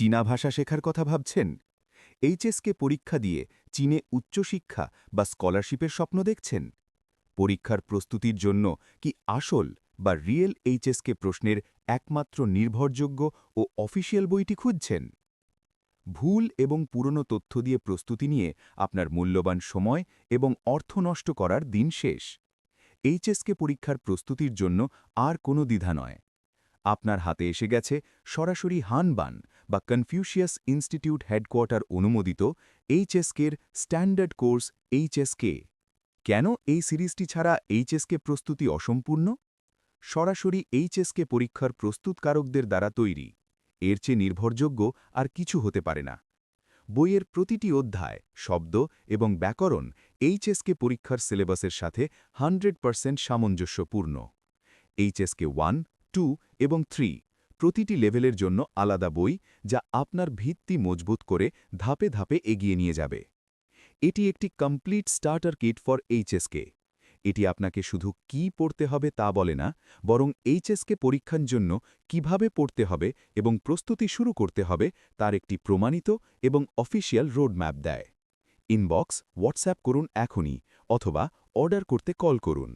চীনা ভাষা শেখার কথা ভাবছেন? এইচএসকে পরীক্ষা দিয়ে চীনে উচ্চশিক্ষা বা স্কলারশিপের স্বপ্ন দেখছেন? পরীক্ষার প্রস্তুতির জন্য কি আসল বা রিয়েল এইচএসকে প্রশ্নের একমাত্র নির্ভরযোগ্য ও অফিসিয়াল বইটি খুঁজছেন? ভুল এবং পুরনো তথ্য দিয়ে প্রস্তুতি নিয়ে আপনার মূল্যবান সময় এবং অর্থ নষ্ট করার দিন শেষ। এইচএসকে পরীক্ষার প্রস্তুতির জন্য আর কোনো দ্বিধা নয়। আপনার হাতে এসে গেছে সরাসরি হানবান বা কনফিউশিয়াস ইনস্টিটিউট হেডকোয়ার্টার অনুমোদিত এইচএসকের স্ট্যান্ডার্ড কোর্স এইচএসকে। কেন এই সিরিজটি ছাড়া এইচএসকে প্রস্তুতি অসম্পূর্ণ? সরাসরি এইচএসকে পরীক্ষার প্রস্তুতকারকদের দ্বারা তৈরি। এর চেয়ে নির্ভরযোগ্য আর কিছু হতে পারে না। বইয়ের প্রতিটি অধ্যায়, শব্দ এবং ব্যাকরণ এইচএসকে পরীক্ষার সিলেবাসের সাথে হান্ড্রেড পারসেন্ট সামঞ্জস্যপূর্ণ। এইচএসকে ওয়ান টু এবং থ্রি প্রতিটি লেভেলের জন্য আলাদা বই যা আপনার ভিত্তি মজবুত করে ধাপে ধাপে এগিয়ে নিয়ে যাবে। এটি একটি complete starter kit for HSK. এটি আপনাকে শুধু কি পড়তে হবে তা বলে না, বরং এইচএসকে পরীক্ষার জন্য কীভাবে পড়তে হবে এবং প্রস্তুতি শুরু করতে হবে তার একটি প্রমাণিত এবং অফিসিয়াল রোডম্যাপ দেয়। ইনবক্স, হোয়াটসঅ্যাপ করুন এখনই অথবা অর্ডার করতে কল করুন।